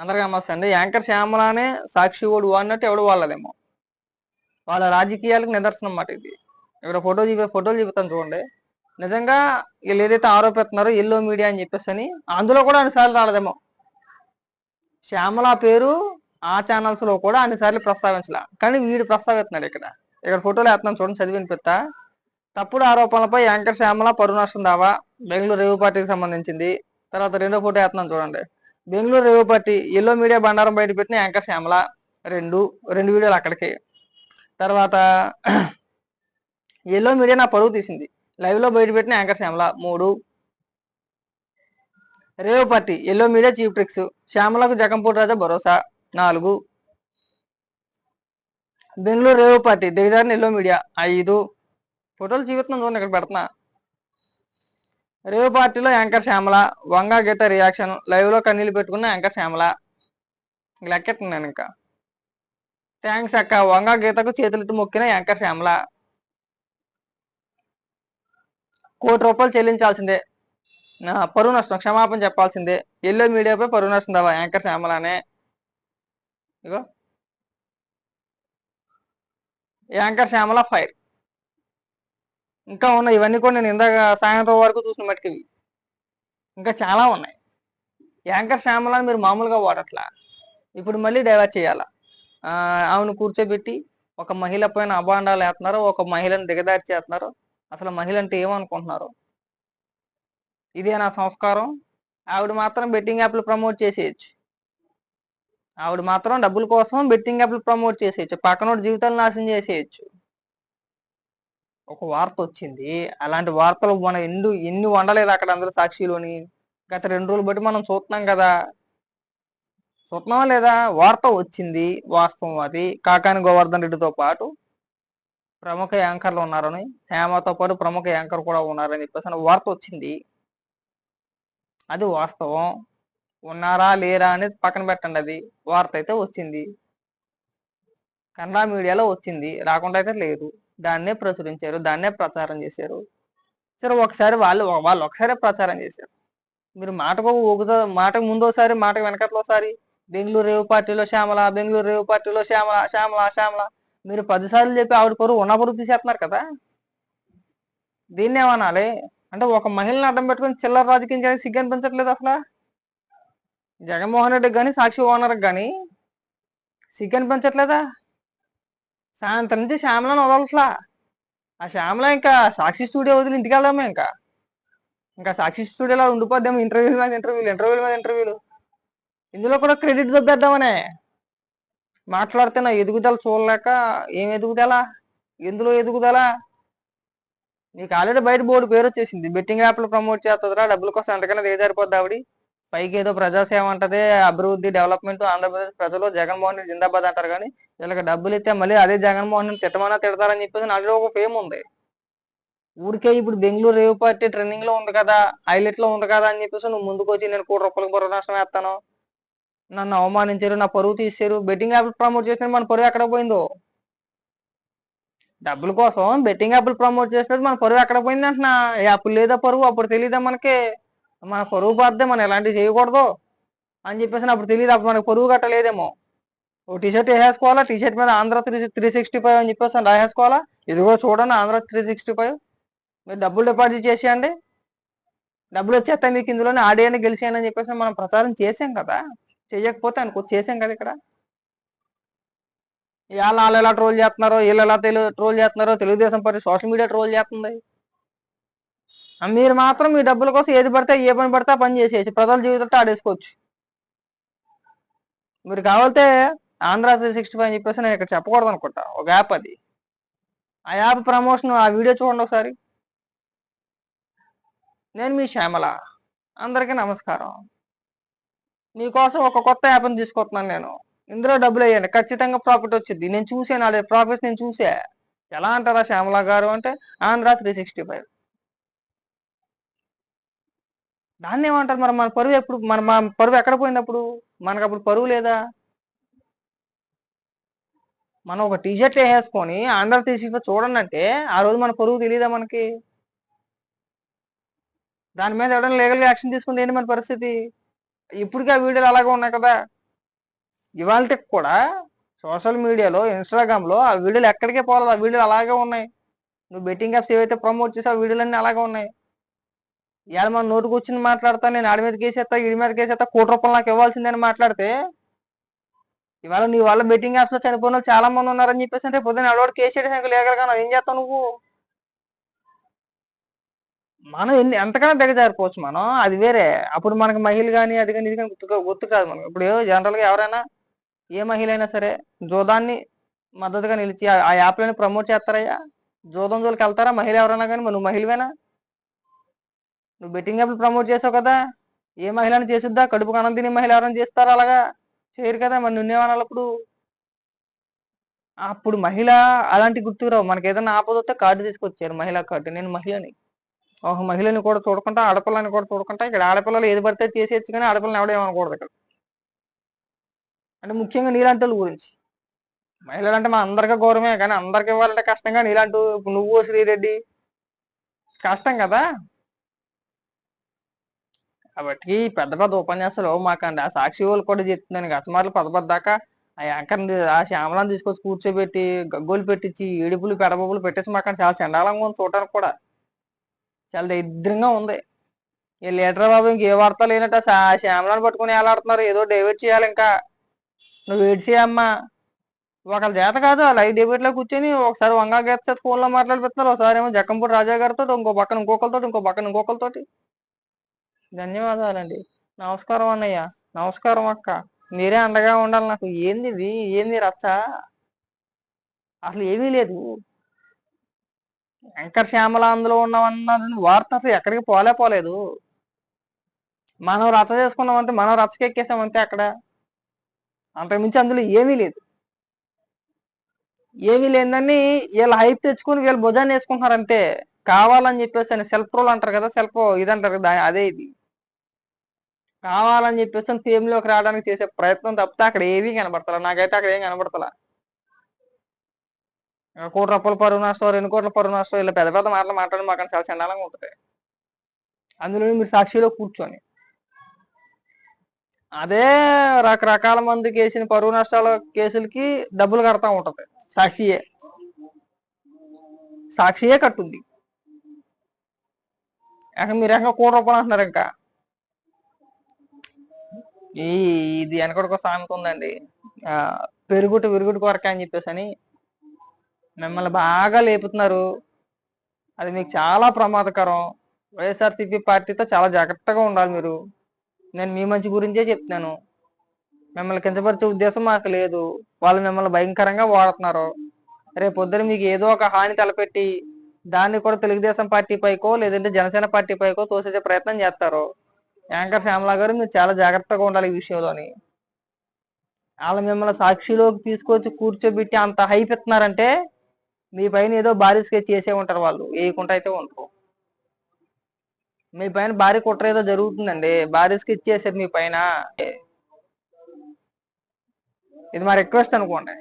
అందరికీ నమస్తే అండి. యాంకర్ శ్యామలానే సాక్షి ఓడు అన్నట్టు ఎవడు వాళ్ళదేమో. వాళ్ళ రాజకీయాలకు నిదర్శనం మాట ఇది. ఇక్కడ ఫోటో చూపే ఫోటోలు చూపుతాను చూడండి. నిజంగా వీళ్ళు ఏదైతే ఆరోపిస్తున్నారో ఎల్లో మీడియా అని చెప్పేసి అని అందులో కూడా అన్నిసార్లు రాలేదేమో. శ్యామల పేరు ఆ ఛానల్స్లో కూడా అన్నిసార్లు ప్రస్తావించలే. కానీ వీడు ప్రస్తావిస్తున్నాడు ఇక్కడ. ఇక్కడ ఫోటోలు వేస్తున్నాను చూడండి చదివిన పెద్ద తప్పుడు ఆరోపణలపై యాంకర్ శ్యామల పరువు నష్టం దావా. బెంగళూరు రేవు పార్టీకి సంబంధించింది. తర్వాత రెండో ఫోటో వేస్తున్నాను చూడండి. బెంగళూరు రేవుపట్టి పార్టీ ఎల్లో మీడియా బండారం బయట పెట్టిన యాంకర్ శ్యామల రెండు రెండు వీడియోలు అక్కడికి. తర్వాత ఎల్లో మీడియా నా పరువు తీసింది. లైవ్లో బయట పెట్టిన యాంకర్ శ్యామల మూడు. రేవుపట్టి party yellow media chief tricks శ్యామలకు Jagampudi Raja భరోసా నాలుగు. బెంగళూరు రేవుపట్టి పార్టీ దిగజారిన ఎల్లో మీడియా ఐదు. ఫోటోలు చూపిస్తున్నాను చూడండి ఇక్కడ పెడుతున్నా. రేవ్ పార్టీలో యాంకర్ శ్యామల వంగా గీత రియాక్షన్ లైవ్లో కన్నీళ్ళు పెట్టుకున్న యాంకర్ శ్యామల. లెక్కెట్టున్నాను ఇంకా. థ్యాంక్స్ అక్క వంగా గీతకు చేతులెత్తి మొక్కిన యాంకర్ శ్యామల. కోటి రూపాయలు చెల్లించాల్సిందే. పరువు నష్టం క్షమాపణ చెప్పాల్సిందే. ఎల్లో మీడియాపై పరువు నష్టం దావా యాంకర్ శ్యామలానే. ఇగో. Anchor Shyamala fire. ఇంకా ఉన్నాయి. ఇవన్నీ కూడా నేను ఇందాక సాయంత్రం వరకు చూసిన మట్టుకి ఇంకా చాలా ఉన్నాయి. యాంకర్ శ్యామలా మీరు మామూలుగా వాడట్లా. ఇప్పుడు మళ్ళీ డైవర్ట్ చేయాలా? ఆమెను కూర్చోబెట్టి ఒక మహిళ పైన అభాండాలు వేస్తున్నారు ఒక మహిళను దిగదారి చేస్తున్నారు అసలు మహిళ అంటే ఏమనుకుంటున్నారు? ఇదే నా సంస్కారం. ఆవిడ మాత్రం బెట్టింగ్ యాప్లు ప్రమోట్ చేసేయచ్చు. ఆవిడ మాత్రం డబ్బుల కోసం బెట్టింగ్ యాప్లు ప్రమోట్ చేసేయచ్చు. పక్కనోడి జీవితాలు నాశనం చేసేయచ్చు. ఒక వార్త వచ్చింది. అలాంటి వార్తలు మనం ఎన్ని ఎన్ని వండలేదు అక్కడ అందరూ సాక్షిలోని. గత రెండు రోజులు బట్టి మనం చూస్తున్నాం కదా. చూస్తున్నావా లేదా? వార్త వచ్చింది వాస్తవం అది. కాకాని గోవర్ధన్ రెడ్డితో పాటు ప్రముఖ యాంకర్లు ఉన్నారని హేమతో పాటు ప్రముఖ యాంకర్ కూడా ఉన్నారని చెప్పేసి వార్త వచ్చింది. అది వాస్తవం. ఉన్నారా లేరా అనేది పక్కన పెట్టండి అది. వార్త అయితే వచ్చింది. కన్నడ మీడియాలో వచ్చింది. రాకుండా అయితే లేదు. దాన్నే ప్రచురించారు దాన్నే ప్రచారం చేశారు. సరే ఒకసారి వాళ్ళు వాళ్ళు ఒకసారి ప్రచారం చేశారు. మీరు మాటకు ఒకదో మాటకు ముందోసారి మాటకు వెనకట్లోసారి బెంగళూరు రేవు పార్టీలో శ్యామల బెంగళూరు రేవు పార్టీలో శ్యామల శ్యామల శ్యామల మీరు పదిసార్లు చెప్పి ఆవిడ పరువు ఉన్నప్పుడు తీసేస్తున్నారు కదా? దీన్ని ఏమనాలి అంటే ఒక మహిళని అడ్డం పెట్టుకుని చిల్లర రాజకీయం చేసి సిగ్గు అనిపించట్లేదు అసలు? జగన్మోహన్ రెడ్డికి కానీ సాక్షి ఓనర్కి కానీ సిగ్గు అనిపించట్లేదా? సాయంత్రం నుంచి శ్యామలను వదలట్లా ఆ శ్యామల ఇంకా సాక్షి స్టూడియో వదిలి ఇంటికి వెళ్దాము ఇంకా. ఇంకా సాక్షి స్టూడియోలో ఉండిపోద్దాము ఇంటర్వ్యూల మీద ఇంటర్వ్యూలు ఇంటర్వ్యూల మీద ఇంటర్వ్యూలు. ఇందులో కూడా క్రెడిట్ దొబ్బేద్దామనే. మాట్లాడితే నా ఎదుగుదల చూడలేక ఏం ఎదుగుదల? ఎందులో ఎదుగుదల? నీకు ఆల్రెడీ బయట బోర్డు పేరు వచ్చేసింది. బెట్టింగ్ యాప్లు ప్రమోట్ చేస్తుందిరా డబ్బుల కోసం ఎంతకన్నా ఏ సరిపోద్ది ఆవిడ. పైకి ఏదో ప్రజాసేవ అంటది అభివృద్ధి డెవలప్మెంట్ ఆంధ్రప్రదేశ్ ప్రజలు జగన్మోహన్ రెడ్డి జిందాబాద్ అంటారు కానీ వీళ్ళకి డబ్బులు ఇస్తే మళ్ళీ అదే జగన్మోహన్ రెడ్డి తిట్టమన్నా తిడతారని చెప్పేసి నాకు ఒక ఫేమ్ ఉంది. ఊరికే ఇప్పుడు బెంగళూరు రేవు పార్టీ ట్రెండింగ్లో ఉంది కదా హైలైట్లో ఉంది కదా అని చెప్పేసి నువ్వు ముందుకు వచ్చి నేను కోటి రూపాయలకు పరువు నష్టం వేస్తాను. నన్ను అవమానించారు నా పరువు తీసారు బెట్టింగ్ యాప్ ప్రమోట్ చేసిన మన పరువు ఎక్కడ పోయిందో? డబ్బుల కోసం బెట్టింగ్ యాప్లు ప్రమోట్ చేసినట్టు మన పరువు ఎక్కడ పోయింది అంటున్నా? ఏ అప్పుడు లేదా పరువు అప్పుడు తెలియదా మనకి? మన పరువు బాధే మనం ఎలాంటివి చేయకూడదు అని చెప్పేసి అప్పుడు తెలియదు అప్పుడు మనకు పరువు కట్టలేదేమో. ఓ టీషర్ట్ వేసేసుకోవాలా? టీ షర్ట్ మీద Andhra three three sixty five అని చెప్పేసి రాసేసుకోవాలా? ఇదిగో చూడండి ఆంధ్ర త్రీ సిక్స్టీ ఫైవ్. మీరు డబ్బులు డిపాజిట్ చేసేయండి. డబ్బులు వచ్చేస్తాయి మీకు ఇందులోనే ఆడేయండి గెలిచేయండి అని చెప్పేసి మనం ప్రచారం చేసాం కదా. చేయకపోతే అనుకో చేసాం కదా ఇక్కడ. ఇవాళ వాళ్ళు ఎలా ట్రోల్ చేస్తున్నారో వీళ్ళు ఎలా తెలుగు ట్రోల్ చేస్తున్నారో Telugu Desam party social media troll చేస్తుంది. మీరు మాత్రం మీ డబ్బుల కోసం ఏది పడితే ఏ పని పడితే పని చేసేయచ్చు. ప్రజల జీవితంతో ఆడేసుకోవచ్చు. మీరు కావాలితే ఆంధ్ర త్రీ సిక్స్టీ ఫైవ్ అని చెప్పేసి నేను ఇక్కడ చెప్పకూడదు అనుకుంటా. ఒక యాప్ అది. ఆ యాప్ ప్రమోషన్ ఆ వీడియో చూడండి ఒకసారి. నేను మీ శ్యామల. అందరికీ నమస్కారం. మీకోసం ఒక కొత్త యాప్ని తీసుకొస్తున్నాను నేను. ఇందులో డబ్బులు వేయండి. ఖచ్చితంగా ప్రాఫిట్ వచ్చింది. నేను చూసాను అదే ప్రాఫిట్ నేను చూసా ఎలా అంటారా శ్యామల గారు అంటే ఆంధ్ర త్రీ సిక్స్టీ ఫైవ్. దాన్ని ఏమంటారు మరి? మన పరువు ఎప్పుడు మన మన పరువు ఎక్కడ పోయింది అప్పుడు మనకు అప్పుడు పరువు లేదా? మనం ఒక టీషర్ట్ వేసుకొని ఆంధ్ర తీసి చూడండి అంటే ఆ రోజు మన పరువు తెలియదా మనకి? దాని మీద ఎవరైనా లీగల్ యాక్షన్ తీసుకుంది ఏంటి మన పరిస్థితి? ఇప్పటికీ ఆ వీడియోలు అలాగే ఉన్నాయి కదా? ఇవాళకి కూడా సోషల్ మీడియాలో ఇన్స్టాగ్రామ్లో ఆ వీడియోలు ఎక్కడికే పోలేదు. ఆ వీడియోలు అలాగే ఉన్నాయి. నువ్వు బెట్టింగ్ యాప్స్ ఏవైతే ప్రమోట్ చేసావు ఆ వీడియోలన్నీ అలాగే ఉన్నాయి. ఇవాళ మన నోటు కూర్చుని మాట్లాడతా నేను ఆడి మీద కేసేస్తా ఇడి మీద కేసేస్తా కోటి రూపాయలు నాకు ఇవ్వాల్సిందని మాట్లాడితే. ఇవాళ నీ వాళ్ళ బెట్టింగ్ యాప్స్లో చనిపోయిన వాళ్ళు చాలా మంది ఉన్నారని చెప్పేసి అంటే పొద్దున్న అడవాడు కేసీఆర్ చేయడానికి లేకగా ఏం చేస్తావు నువ్వు? మనం ఎన్ని ఎంతకైనా దిగజారిపోవచ్చు మనం. అది వేరే. అప్పుడు మనకి మహిళ కానీ అది కానీ ఇది కానీ గుర్తు గుర్తు కాదు మనం ఇప్పుడు జనరల్గా ఎవరైనా ఏ మహిళ అయినా సరే జోదాన్ని మద్దతుగా నిలిచి ఆ- యాప్లని ప్రమోట్ చేస్తారయ్యా? జోదం జోలికి వెళ్తారా? మహిళ ఎవరైనా కానీ నువ్వు మహిళవేనా? నువ్వు బెట్టింగ్ యాప్లు ప్రమోట్ చేసావు కదా ఏ మహిళని చేసిద్దా? కడుపుకు అన్నం తిని మహిళ ఎవరైనా చేస్తారా అలాగా? చేయరు కదా మరి నువ్వేమనాలి అప్పుడు? అప్పుడు మహిళ అలాంటి గుర్తుకురావు మనకి ఏదైనా ఆపద వస్తే కార్డు తీసుకొచ్చారు మహిళా కార్డు. నేను మహిళని. ఒక మహిళని కూడా చూడకుండా ఆడపిల్లని కూడా చూడకుండా ఇక్కడ ఆడపిల్లలు ఏది పడితే చేసేయచ్చు కానీ ఆడపిల్లని ఎవడేమనకూడదు ఇక్కడ. అంటే ముఖ్యంగా నీలాంటి గురించి. మహిళలు అంటే మా అందరికీ గౌరవమే కానీ అందరికి ఇవ్వాలంటే కష్టంగా నీలాంటి ఇప్పుడు నువ్వు శ్రీరెడ్డి. కష్టం కదా? కాబట్టి. పెద్ద పెద్ద ఉపన్యాసాలు మాకండి. ఆ సాక్షి వాళ్ళు కూడా చెప్తున్నాను. గతమార్లు పెద్ద దాకా ఆ యాంకర్ని ఆ శ్యామలాన్ని తీసుకొచ్చి కూర్చోబెట్టి గగ్గోలు పెట్టించి ఏడుపులు పెడబొబ్బులు పెట్టేసి మాకు చాలా చండాలంగా ఉంది చూడటానికి కూడా. చాలా దరిద్రంగా ఉంది. ఈ లీటర్ బాబు ఇంకే వార్త లేనట్ట ఆ శ్యామలాన్ని పట్టుకుని ఏలాడుతున్నారు. ఏదో డైవర్ట్ చేయాలి ఇంకా. నువ్వు ఏడ్చేయమ్మా ఒకళ్ళ చేత కాదు లైవ్ డెబిట్లో కూర్చొని ఒకసారి వంగా గేత ఫోన్లో మాట్లాడిపోతున్నారు ఒకసారి ఏమో జక్కంపూడి రాజా గారితో ఇంకో పక్కన ఇంకొకరితో ఇంకో పక్కన ఇంకొకరితోటి ధన్యవాదాలండి. నమస్కారం అన్నయ్య. నమస్కారం అక్క. మీరే అండగా ఉండాలి నాకు. ఏంది ఇది? ఏంది రచ్చ? అసలు ఏమీ లేదు. వెంకట శ్యామల అందులో ఉన్నవన్నది వార్త అసలు ఎక్కడికి పోలే పోలేదు. మనం రచ్చ చేసుకున్నామంటే మనం రచ్చకెక్కేసామంటే అక్కడ? అంతకుమించి అందులో ఏమీ లేదు. ఏమీ లేదని వీళ్ళు హైప్ తెచ్చుకుని వీళ్ళు భుజాన్ని వేసుకుంటున్నారంటే కావాలని చెప్పేసి అని సెల్ఫ్ రోల్ అంటారు కదా సెల్ఫ్ ఇదంటారు కదా అదే ఇది. కావాలని చెప్పేసి ఫేమ్లోకి రావడానికి చేసే ప్రయత్నం తప్పితే అక్కడ ఏమీ కనబడతలా. నాకైతే అక్కడ ఏం కనబడతలా. కోటి రూపాయల పరువు నష్టం రెండు కోట్ల పరువు నష్టం ఇలా పెద్ద పెద్ద మాటలు మాట్లాడి మాకు చాలా చండాలంగా ఉంటుంది. అందులో మీరు సాక్షిలో కూర్చొని. అదే రకరకాల మందికి వేసిన పరువు నష్టాల కేసులకి డబ్బులు కడతా ఉంటది. సాక్షియే. సాక్షియే కట్టుంది. ఇక మీరు ఇంకా కోటి రూపాయలు అంటున్నారు ఇంకా? ఈ ఇది వెనకడికి ఒక సామెత ఉందండి. ఆ పెరుగుట విరుగుడు కొరక అని చెప్పేసి అని మిమ్మల్ని బాగా లేపుతున్నారు. అది మీకు చాలా ప్రమాదకరం. వైఎస్ఆర్సీపీ పార్టీతో చాలా జాగ్రత్తగా ఉండాలి మీరు. నేను మీ మంచి గురించే చెప్తున్నాను. మిమ్మల్ని కించపరిచే ఉద్దేశం మాకు లేదు. వాళ్ళు మిమ్మల్ని భయంకరంగా వాడుతున్నారు. రేపు పొద్దున మీకు ఏదో ఒక హాని తలపెట్టి దాన్ని కూడా తెలుగుదేశం పార్టీ పైకో లేదంటే జనసేన పార్టీ పైకో తోసేసే ప్రయత్నం చేస్తారు. యాంకర్ శ్యామలా గారు మీరు చాలా జాగ్రత్తగా ఉండాలి ఈ విషయంలోని. వాళ్ళు మిమ్మల్ని సాక్షిలోకి తీసుకొచ్చి కూర్చోబెట్టి అంత హైప్ ఇస్తున్నారంటే మీ పైన ఏదో భారీ స్కెచ్ చేసే ఉంటారు వాళ్ళు. వేయకుండా అయితే ఉంటారు మీ పైన భారీ కుట్ర ఏదో జరుగుతుందండి. భారీ స్కెచ్ చేశారు మీ పైన. ఇది మా రిక్వెస్ట్ అనుకోండి.